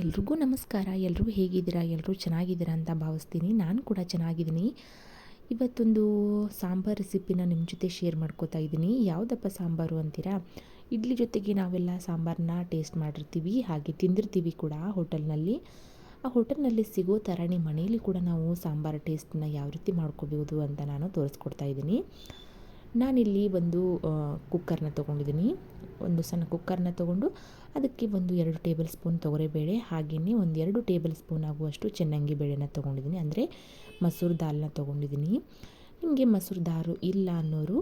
ಎಲ್ರಿಗೂ ನಮಸ್ಕಾರ. ಎಲ್ಲರೂ ಹೇಗಿದ್ದೀರಾ? ಎಲ್ಲರೂ ಚೆನ್ನಾಗಿದ್ದೀರಾ ಅಂತ ಭಾವಿಸ್ತೀನಿ. ನಾನು ಕೂಡ ಚೆನ್ನಾಗಿದ್ದೀನಿ. ಇವತ್ತೊಂದು ಸಾಂಬಾರು ರೆಸಿಪಿನ ನಿಮ್ಮ ಜೊತೆ ಶೇರ್ ಮಾಡ್ಕೋತಾ ಇದ್ದೀನಿ. ಯಾವುದಪ್ಪ ಸಾಂಬಾರು ಅಂತೀರಾ? ಇಡ್ಲಿ ಜೊತೆಗೆ ನಾವೆಲ್ಲ ಸಾಂಬಾರನ್ನ ಟೇಸ್ಟ್ ಮಾಡಿರ್ತೀವಿ. ಹಾಗೆ ತಿಂದಿರ್ತೀವಿ ಕೂಡ ಹೋಟೆಲ್ನಲ್ಲಿ. ಆ ಹೋಟೆಲ್ನಲ್ಲಿ ಸಿಗೋ ಥರನೇ ಮನೆಯಲ್ಲಿ ಕೂಡ ನಾವು ಸಾಂಬಾರು ಟೇಸ್ಟನ್ನ ಯಾವ ರೀತಿ ಮಾಡ್ಕೋಬೋದು ಅಂತ ನಾನು ತೋರಿಸ್ಕೊಡ್ತಾ ಇದ್ದೀನಿ. ನಾನಿಲ್ಲಿ ಒಂದು ಕುಕ್ಕರ್ನ ತೊಗೊಂಡಿದ್ದೀನಿ. ಒಂದು ಸಣ್ಣ ಕುಕ್ಕರ್ನ ತೊಗೊಂಡು ಅದಕ್ಕೆ ಒಂದು ಎರಡು ಟೇಬಲ್ ಸ್ಪೂನ್ ತೊಗರಿಬೇಳೆ, ಹಾಗೆಯೇ ಒಂದು ಎರಡು ಟೇಬಲ್ ಸ್ಪೂನ್ ಆಗುವಷ್ಟು ಚೆನ್ನಂಗಿ ಬೇಳೆನ ತೊಗೊಂಡಿದ್ದೀನಿ. ಅಂದರೆ ಮಸೂರು ದಾಲ್ನ ತೊಗೊಂಡಿದ್ದೀನಿ. ನಿಮಗೆ ಮೊಸರು ದಾರು ಇಲ್ಲ ಅನ್ನೋರು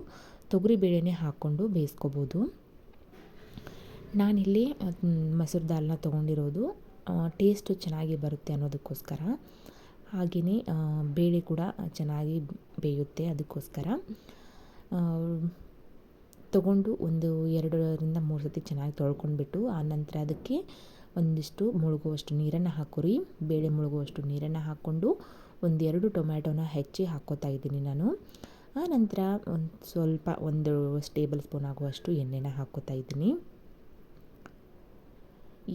ತೊಗರಿ ಬೇಳೆನೆ ಹಾಕ್ಕೊಂಡು ಬೇಯಿಸ್ಕೋಬೋದು. ನಾನಿಲ್ಲಿ ಮೊಸರು ದಾಲ್ನ ತೊಗೊಂಡಿರೋದು ಟೇಸ್ಟು ಚೆನ್ನಾಗಿ ಬರುತ್ತೆ ಅನ್ನೋದಕ್ಕೋಸ್ಕರ. ಹಾಗೆಯೇ ಬೇಳೆ ಕೂಡ ಚೆನ್ನಾಗಿ ಬೇಯುತ್ತೆ ಅದಕ್ಕೋಸ್ಕರ. ತಗೊಂಡು ಒಂದು ಎರಡರಿಂದ ಮೂರು ಸತಿ ಚೆನ್ನಾಗಿ ತೊಳ್ಕೊಂಡ್ಬಿಟ್ಟು ಆನಂತರ ಅದಕ್ಕೆ ಒಂದಿಷ್ಟು ಮುಳುಗುವಷ್ಟು ನೀರನ್ನು ಹಾಕೋರಿ. ಬೇಳೆ ಮುಳುಗುವಷ್ಟು ನೀರನ್ನು ಹಾಕ್ಕೊಂಡು ಒಂದೆರಡು ಟೊಮ್ಯಾಟೋನ ಹೆಚ್ಚಿ ಹಾಕ್ಕೋತಾ ಇದ್ದೀನಿ ನಾನು. ಆನಂತರ ಒಂದು ಸ್ವಲ್ಪ ಒಂದು ಟೇಬಲ್ ಸ್ಪೂನ್ ಆಗುವಷ್ಟು ಎಣ್ಣೆನ ಹಾಕ್ಕೋತಾ ಇದ್ದೀನಿ.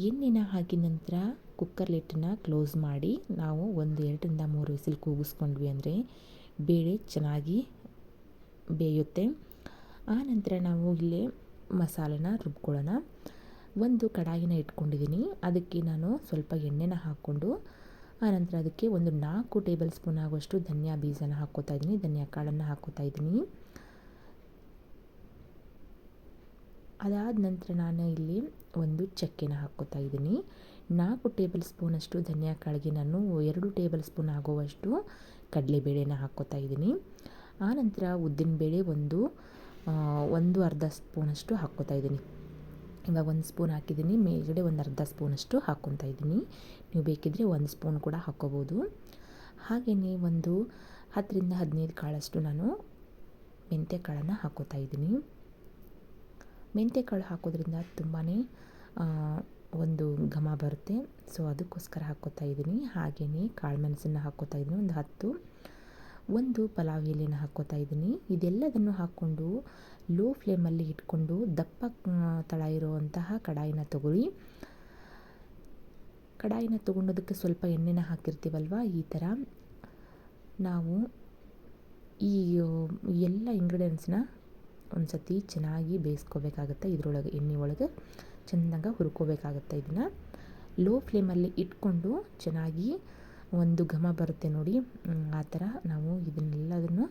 ಎಣ್ಣೆನ ಹಾಕಿದ ನಂತರ ಕುಕ್ಕರ್ ಲಿಟ್ಟನ್ನ ಕ್ಲೋಸ್ ಮಾಡಿ ನಾವು ಒಂದು ಎರಡರಿಂದ ಮೂರು ವಿಸಿಲ್ ಕೂಗಿಸ್ಕೊಂಡ್ವಿ ಅಂದರೆ ಬೇಳೆ ಚೆನ್ನಾಗಿ ಬೇಯುತ್ತೆ. ಆನಂತರ ನಾವು ಇಲ್ಲಿ ಮಸಾಲೆನ ರುಬ್ಕೊಳ್ಳೋಣ. ಒಂದು ಕಡಾಯಿನ ಇಟ್ಕೊಂಡಿದ್ದೀನಿ. ಅದಕ್ಕೆ ನಾನು ಸ್ವಲ್ಪ ಎಣ್ಣೆನ ಹಾಕ್ಕೊಂಡು ಆನಂತರ ಅದಕ್ಕೆ ಒಂದು ನಾಲ್ಕು ಟೇಬಲ್ ಸ್ಪೂನ್ ಆಗುವಷ್ಟು ಧನಿಯಾ ಬೀಜನ ಹಾಕ್ಕೋತಾ ಇದ್ದೀನಿ. ಧನಿಯಾ ಕಾಳನ್ನು ಹಾಕ್ಕೋತಾ ಇದ್ದೀನಿ. ಅದಾದ ನಂತರ ನಾನು ಇಲ್ಲಿ ಒಂದು ಚಕ್ಕೆನ ಹಾಕ್ಕೋತಾ ಇದ್ದೀನಿ. ನಾಲ್ಕು ಟೇಬಲ್ ಸ್ಪೂನಷ್ಟು ಧನಿಯಾ ಕಾಳಿಗೆ ನಾನು ಎರಡು ಟೇಬಲ್ ಸ್ಪೂನ್ ಆಗುವಷ್ಟು ಕಡಲೆಬೇಳೆನ ಹಾಕ್ಕೋತಾ ಇದ್ದೀನಿ. ಆನಂತರ ಉದ್ದಿನಬೇಳೆ ಒಂದು ಒಂದು ಅರ್ಧ ಸ್ಪೂನಷ್ಟು ಹಾಕ್ಕೋತಾ ಇದ್ದೀನಿ. ಇವಾಗ ಒಂದು ಸ್ಪೂನ್ ಹಾಕಿದ್ದೀನಿ, ಮೇಲ್ಗಡೆ ಒಂದು ಅರ್ಧ ಸ್ಪೂನಷ್ಟು ಹಾಕ್ಕೊತಾ ಇದ್ದೀನಿ. ನೀವು ಬೇಕಿದ್ದರೆ ಒಂದು ಸ್ಪೂನ್ ಕೂಡ ಹಾಕ್ಕೋಬೋದು. ಹಾಗೆಯೇ ಒಂದು ಹತ್ತರಿಂದ ಹದಿನೈದು ಕಾಳಷ್ಟು ನಾನು ಮೆಂತ್ಯ ಕಾಳನ್ನು ಹಾಕ್ಕೋತಾ ಇದ್ದೀನಿ. ಮೆಂತ್ಯ ಕಾಳು ಹಾಕೋದ್ರಿಂದ ತುಂಬಾ ಒಂದು ಘಮ ಬರುತ್ತೆ. ಸೊ ಅದಕ್ಕೋಸ್ಕರ ಹಾಕ್ಕೋತಾ ಇದ್ದೀನಿ. ಹಾಗೆಯೇ ಕಾಳು ಮೆಣಸನ್ನು ಹಾಕ್ಕೋತಾ ಇದ್ದೀನಿ. ಒಂದು ಹತ್ತು ಒಂದು ಪಲಾವ್ ಎಲೆನ ಹಾಕ್ಕೋತಾ ಇದ್ದೀನಿ. ಇದೆಲ್ಲದನ್ನು ಹಾಕ್ಕೊಂಡು ಲೋ ಫ್ಲೇಮಲ್ಲಿ ಇಟ್ಕೊಂಡು ದಪ್ಪ ತಳ ಇರುವಂತಹ ಕಡಾಯಿನ ತಗೊಳ್ಳಿ. ಕಡಾಯಿನ ತೊಗೊಂಡೋದಕ್ಕೆ ಸ್ವಲ್ಪ ಎಣ್ಣೆನ ಹಾಕಿರ್ತೀವಲ್ವ ಈ ಥರ ನಾವು ಈ, ಎಲ್ಲ ಇಂಗ್ರೀಡಿಯೆಂಟ್ಸ್ನ ಒಂದು ಸತಿ ಚೆನ್ನಾಗಿ ಬೇಯಿಸ್ಕೋಬೇಕಾಗತ್ತೆ. ಇದರೊಳಗೆ ಎಣ್ಣೆ ಒಳಗೆ ಚೆನ್ನಾಗಿ ಹುರ್ಕೋಬೇಕಾಗತ್ತೆ ಇದನ್ನು. ಲೋ ಫ್ಲೇಮಲ್ಲಿ ಇಟ್ಕೊಂಡು ಚೆನ್ನಾಗಿ ಒಂದು ಘಮ ಬರುತ್ತೆ ನೋಡಿ. ಆ ಥರ ನಾವು ಇದನ್ನೆಲ್ಲದನ್ನು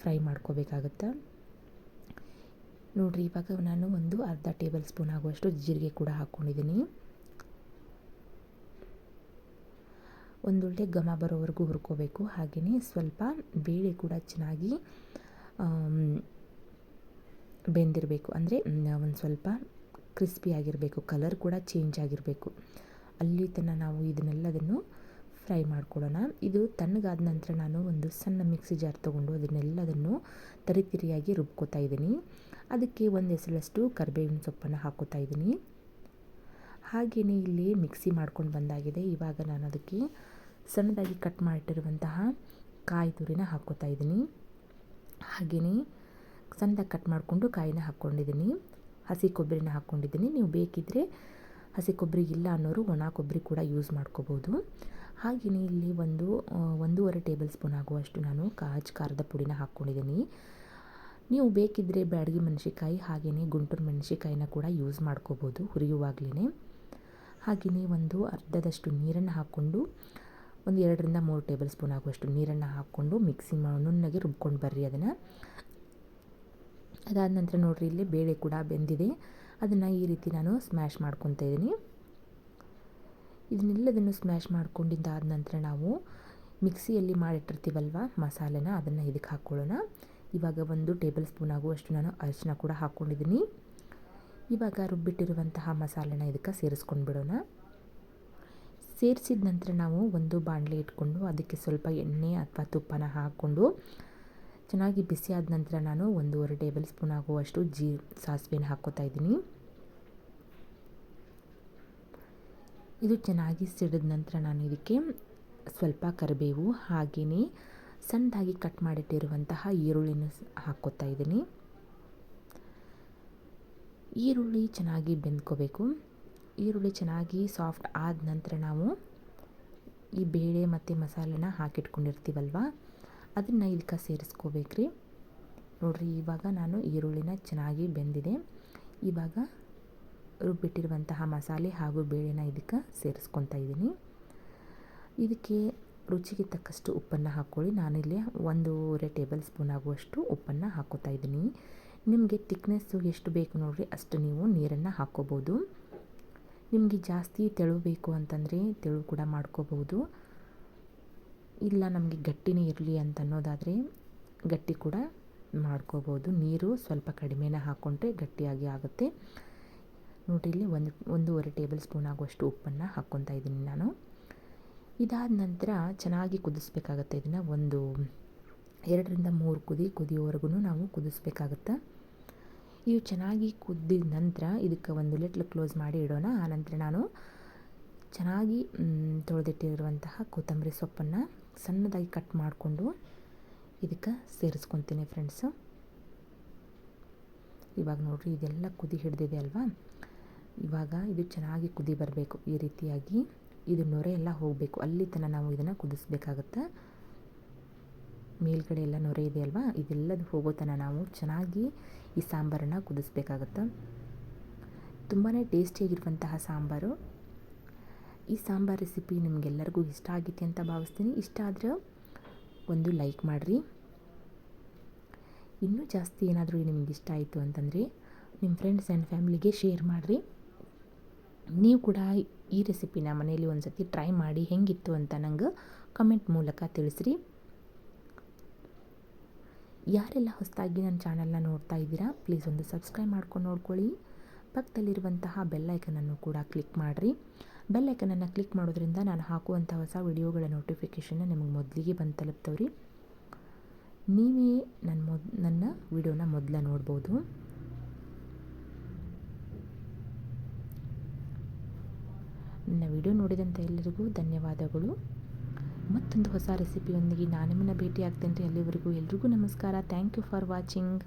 ಫ್ರೈ ಮಾಡ್ಕೋಬೇಕಾಗುತ್ತೆ. ನೋಡಿರಿ, ಇವಾಗ ನಾನು ಒಂದು ಅರ್ಧ ಟೇಬಲ್ ಸ್ಪೂನ್ ಆಗುವಷ್ಟು ಜೀರಿಗೆ ಕೂಡ ಹಾಕ್ಕೊಂಡಿದ್ದೀನಿ. ಒಂದೊಳ್ಳೆ ಘಮ ಬರೋವರೆಗೂ ಹುರ್ಕೋಬೇಕು. ಹಾಗೆಯೇ ಸ್ವಲ್ಪ ಬೇಳೆ ಕೂಡ ಚೆನ್ನಾಗಿ ಬೆಂದಿರಬೇಕು. ಅಂದರೆ ಒಂದು ಸ್ವಲ್ಪ ಕ್ರಿಸ್ಪಿ ಆಗಿರಬೇಕು. ಕಲರ್ ಕೂಡ ಚೇಂಜ್ ಆಗಿರಬೇಕು. ಅಲ್ಲಿ ತನಕ ನಾವು ಇದನ್ನೆಲ್ಲದನ್ನು ಫ್ರೈ ಮಾಡ್ಕೊಳ್ಳೋಣ ಇದು ತಣ್ಣಗಾದ ನಂತರ ನಾನು ಒಂದು ಸಣ್ಣ ಮಿಕ್ಸಿ ಜಾರ್ ತೊಗೊಂಡು ಅದನ್ನೆಲ್ಲದನ್ನು ತರಿತಿರಿಯಾಗಿ ರುಬ್ಕೋತಾ ಇದ್ದೀನಿ. ಅದಕ್ಕೆ ಒಂದು ಹೆಸರಷ್ಟು ಕರಿಬೇವಿನ ಸೊಪ್ಪನ್ನು ಹಾಕೋತಾ ಇದ್ದೀನಿ. ಹಾಗೆಯೇ ಇಲ್ಲಿ ಮಿಕ್ಸಿ ಮಾಡ್ಕೊಂಡು ಬಂದಾಗಿದೆ. ಇವಾಗ ನಾನು ಅದಕ್ಕೆ ಸಣ್ಣದಾಗಿ ಕಟ್ ಮಾಡಿಟ್ಟಿರುವಂತಹ ಕಾಯಿ ತುರಿನ ಹಾಕೋತಾ ಇದ್ದೀನಿ. ಹಾಗೆಯೇ ಸಣ್ಣದಾಗಿ ಕಟ್ ಮಾಡಿಕೊಂಡು ಕಾಯಿನ ಹಾಕ್ಕೊಂಡಿದ್ದೀನಿ. ಹಸಿ ಕೊಬ್ಬರಿನ ಹಾಕ್ಕೊಂಡಿದ್ದೀನಿ. ನೀವು ಬೇಕಿದ್ದರೆ ಹಸಿ ಕೊಬ್ಬರಿ ಇಲ್ಲ ಅನ್ನೋರು ಒಣ ಕೊಬ್ಬರಿ ಕೂಡ ಯೂಸ್ ಮಾಡ್ಕೋಬೋದು. ಹಾಗೆಯೇ ಇಲ್ಲಿ ಒಂದು ಒಂದೂವರೆ ಟೇಬಲ್ ಸ್ಪೂನ್ ಆಗುವಷ್ಟು ನಾನು ಕಾಜ್ ಖಾರದ ಪುಡಿನ ಹಾಕ್ಕೊಂಡಿದ್ದೀನಿ. ನೀವು ಬೇಕಿದ್ದರೆ ಬ್ಯಾಡಗಿ ಮೆಣಸಿಕಾಯಿ ಹಾಗೆಯೇ ಗುಂಟೂರು ಮೆಣಸಿಕಾಯಿನ ಕೂಡ ಯೂಸ್ ಮಾಡ್ಕೋಬೋದು ಹುರಿಯುವಾಗಲೇ ಹಾಗೆಯೇ ಒಂದು ಅರ್ಧದಷ್ಟು ನೀರನ್ನು ಹಾಕ್ಕೊಂಡು, ಒಂದು ಎರಡರಿಂದ ಮೂರು ಟೇಬಲ್ ಸ್ಪೂನ್ ಆಗುವಷ್ಟು ನೀರನ್ನು ಹಾಕ್ಕೊಂಡು ಮಿಕ್ಸಿ ನುಣ್ಣಗೆ ರುಬ್ಕೊಂಡು ಬರ್ರಿ ಅದನ್ನು. ಅದಾದ ನಂತರ ನೋಡಿರಿ, ಇಲ್ಲಿ ಬೇಳೆ ಕೂಡ ಬೆಂದಿದೆ. ಅದನ್ನು ಈ ರೀತಿ ನಾನು ಸ್ಮ್ಯಾಶ್ ಮಾಡ್ಕೊತಾ ಇದ್ದೀನಿ. ಇದನ್ನೆಲ್ಲದನ್ನು ಸ್ಮ್ಯಾಶ್ ಮಾಡ್ಕೊಂಡಿದ್ದಾದ ನಂತರ ನಾವು ಮಿಕ್ಸಿಯಲ್ಲಿ ಮಾಡಿಟ್ಟಿರ್ತೀವಲ್ವ ಮಸಾಲೆನ, ಅದನ್ನು ಇದಕ್ಕೆ ಹಾಕ್ಕೊಳ್ಳೋಣ. ಇವಾಗ ಒಂದು ಟೇಬಲ್ ಸ್ಪೂನ್ ಆಗುವಷ್ಟು ನಾನು ಅರಿಶಿನ ಕೂಡ ಹಾಕ್ಕೊಂಡಿದ್ದೀನಿ. ಇವಾಗ ರುಬ್ಬಿಟ್ಟಿರುವಂತಹ ಮಸಾಲೆನ ಇದಕ್ಕೆ ಸೇರಿಸ್ಕೊಂಡು ಬಿಡೋಣ ಸೇರಿಸಿದ ನಂತರ ನಾವು ಒಂದು ಬಾಣಲೆ ಇಟ್ಕೊಂಡು ಅದಕ್ಕೆ ಸ್ವಲ್ಪ ಎಣ್ಣೆ ಅಥವಾ ತುಪ್ಪನ ಹಾಕ್ಕೊಂಡು ಚೆನ್ನಾಗಿ ಬಿಸಿ ಆದ ನಂತರ ನಾನು ಒಂದೂವರೆ ಟೇಬಲ್ ಸ್ಪೂನ್ ಆಗುವಷ್ಟು ಜೀ, ಸಾಸಿವೆನ ಹಾಕ್ಕೋತಾ ಇದ್ದೀನಿ. ಇದು ಚೆನ್ನಾಗಿ ಸಿಡಿದ ನಂತರ ನಾನು ಇದಕ್ಕೆ ಸ್ವಲ್ಪ ಕರಿಬೇವು, ಹಾಗೆಯೇ ಸಣ್ಣದಾಗಿ ಕಟ್ ಮಾಡಿಟ್ಟಿರುವಂತಹ ಈರುಳ್ಳಿನ ಹಾಕ್ಕೋತಾ ಇದ್ದೀನಿ. ಈರುಳ್ಳಿ ಚೆನ್ನಾಗಿ ಬೆಂದ್ಕೋಬೇಕು. ಈರುಳ್ಳಿ ಚೆನ್ನಾಗಿ ಸಾಫ್ಟ್ ಆದ ನಂತರ ನಾವು ಈ ಬೇಳೆ ಮತ್ತು ಮಸಾಲೆನ ಹಾಕಿಟ್ಕೊಂಡಿರ್ತೀವಲ್ವ, ಅದನ್ನು ಇದಕ್ಕೆ ಸೇರಿಸ್ಕೋಬೇಕ್ರಿ. ನೋಡಿರಿ, ಇವಾಗ ನಾನು ಈರುಳ್ಳಿನ ಚೆನ್ನಾಗಿ ಬೆಂದಿದೆ. ಇವಾಗ ರುಬ್ಬಿಟ್ಟಿರುವಂತಹ ಮಸಾಲೆ ಹಾಗೂ ಬೇಳೆನ ಇದಕ್ಕೆ ಸೇರಿಸ್ಕೊತಾ ಇದ್ದೀನಿ. ಇದಕ್ಕೆ ರುಚಿಗೆ ತಕ್ಕಷ್ಟು ಉಪ್ಪನ್ನು ಹಾಕ್ಕೊಳ್ಳಿ. ನಾನಿಲ್ಲಿ ಒಂದೂವರೆ ಟೇಬಲ್ ಸ್ಪೂನ್ ಆಗುವಷ್ಟು ಉಪ್ಪನ್ನು ಹಾಕೋತಾ ಇದ್ದೀನಿ. ನಿಮಗೆ ತಿಕ್ನೆಸ್ಸು ಎಷ್ಟು ಬೇಕು ನೋಡಿರಿ, ಅಷ್ಟು ನೀವು ನೀರನ್ನು ಹಾಕ್ಕೋಬೋದು. ನಿಮಗೆ ಜಾಸ್ತಿ ತೆಳು ಬೇಕು ಅಂತಂದರೆ ತೆಳು ಕೂಡ ಮಾಡ್ಕೋಬೋದು. ಇಲ್ಲ ನಮಗೆ ಗಟ್ಟಿನೇ ಇರಲಿ ಅಂತ ಅನ್ನೋದಾದರೆ ಗಟ್ಟಿ ಕೂಡ ಮಾಡ್ಕೋಬೋದು. ನೀರು ಸ್ವಲ್ಪ ಕಡಿಮೆನ ಹಾಕ್ಕೊಂಡ್ರೆ ಗಟ್ಟಿಯಾಗಿ ಆಗುತ್ತೆ. ನೋಡಿರಿ ಇಲ್ಲಿ ಒಂದು, ಒಂದೂವರೆ ಟೇಬಲ್ ಸ್ಪೂನ್ ಆಗುವಷ್ಟು ಉಪ್ಪನ್ನು ಹಾಕ್ಕೊತಾ ಇದ್ದೀನಿ ನಾನು. ಇದಾದ ನಂತರ ಚೆನ್ನಾಗಿ ಕುದಿಸ್ಬೇಕಾಗತ್ತೆ ಇದನ್ನು. ಒಂದು ಎರಡರಿಂದ ಮೂರು ಕುದಿ ಕುದಿಯೋವರೆಗೂ ನಾವು ಕುದಿಸ್ಬೇಕಾಗತ್ತೆ. ಇವು ಚೆನ್ನಾಗಿ ಕುದ್ದಿದ ನಂತರ ಇದಕ್ಕೆ ಒಂದು ಲಿಟ್ಲ್ ಕ್ಲೋಸ್ ಮಾಡಿ ಇಡೋಣ. ಆನಂತರ ನಾನು ಚೆನ್ನಾಗಿ ತೊಳೆದಿಟ್ಟಿರುವಂತಹ ಕೊತ್ತಂಬರಿ ಸೊಪ್ಪನ್ನು ಸಣ್ಣದಾಗಿ ಕಟ್ ಮಾಡಿಕೊಂಡು ಇದಕ್ಕೆ ಸೇರಿಸ್ಕೊತೀನಿ ಫ್ರೆಂಡ್ಸು. ಇವಾಗ ನೋಡಿರಿ, ಇದೆಲ್ಲ ಕುದಿ ಹಿಡಿದಿದೆ ಅಲ್ವಾ? ಇವಾಗ ಇದು ಚೆನ್ನಾಗಿ ಕುದಿ ಬರಬೇಕು. ಈ ರೀತಿಯಾಗಿ ಇದು ನೊರೆ ಎಲ್ಲ ಹೋಗಬೇಕು. ಅಲ್ಲಿ ತನಕ ನಾವು ಇದನ್ನು ಕುದಿಸ್ಬೇಕಾಗತ್ತೆ. ಮೇಲ್ಗಡೆ ಎಲ್ಲ ನೊರೆ ಇದೆ ಅಲ್ವಾ? ಇದೆಲ್ಲದು ಹೋಗೋ ತನಕ ನಾವು ಚೆನ್ನಾಗಿ ಈ ಸಾಂಬಾರನ್ನು ಕುದಿಸ್ಬೇಕಾಗತ್ತೆ. ತುಂಬಾ ಟೇಸ್ಟಿಯಾಗಿರುವಂತಹ ಸಾಂಬಾರು. ಈ ಸಾಂಬಾರು ರೆಸಿಪಿ ನಿಮಗೆಲ್ಲರಿಗೂ ಇಷ್ಟ ಆಗಿತ್ತು ಅಂತ ಭಾವಿಸ್ತೀನಿ. ಇಷ್ಟ ಆದರೆ ಒಂದು ಲೈಕ್ ಮಾಡಿರಿ. ಇನ್ನೂ ಜಾಸ್ತಿ ಏನಾದರೂ ನಿಮ್ಗೆ ಇಷ್ಟ ಆಯಿತು ಅಂತಂದರೆ ನಿಮ್ಮ ಫ್ರೆಂಡ್ಸ್ ಆ್ಯಂಡ್ ಫ್ಯಾಮ್ಲಿಗೆ ಶೇರ್ ಮಾಡಿರಿ. ನೀವು ಕೂಡ ಈ ರೆಸಿಪಿನ ಮನೆಯಲ್ಲಿ ಒಂದು ಸತಿ ಟ್ರೈ ಮಾಡಿ ಹೆಂಗಿತ್ತು ಅಂತ ನಂಗೆ ಕಮೆಂಟ್ ಮೂಲಕ ತಿಳಿಸ್ರಿ. ಯಾರೆಲ್ಲ ಹೊಸದಾಗಿ ನನ್ನ ಚಾನಲ್ನ ನೋಡ್ತಾ ಇದ್ದೀರಾ, ಪ್ಲೀಸ್ ಒಂದು ಸಬ್ಸ್ಕ್ರೈಬ್ ಮಾಡ್ಕೊಂಡು ನೋಡ್ಕೊಳ್ಳಿ. ಪಕ್ಕದಲ್ಲಿರುವಂತಹ ಬೆಲ್ಲೈಕನನ್ನು ಕೂಡ ಕ್ಲಿಕ್ ಮಾಡಿರಿ. ಬೆಲ್ಲೈಕನನ್ನು ಕ್ಲಿಕ್ ಮಾಡೋದ್ರಿಂದ ನಾನು ಹಾಕುವಂಥ ಹೊಸ ವಿಡಿಯೋಗಳ ನೋಟಿಫಿಕೇಷನ್ನ ನಿಮಗೆ ಮೊದಲಿಗೆ ಬಂದು ತಲುಪ್ತವ್ರಿ. ನೀವೇ ನನ್ನ ಮೊದ್, ನನ್ನ ವಿಡಿಯೋನ ಮೊದಲ ನೋಡ್ಬೋದು. ನನ್ನ ವಿಡಿಯೋ ನೋಡಿದಂಥ ಎಲ್ಲರಿಗೂ ಧನ್ಯವಾದಗಳು. ಮತ್ತೊಂದು ಹೊಸ ರೆಸಿಪಿಯೊಂದಿಗೆ ನಾನು ನಿಮ್ಮನ್ನು ಭೇಟಿ ಆಗ್ತೇನೆ ರೀ. ಅಲ್ಲಿವರೆಗೂ ಎಲ್ರಿಗೂ ನಮಸ್ಕಾರ. Thank you for watching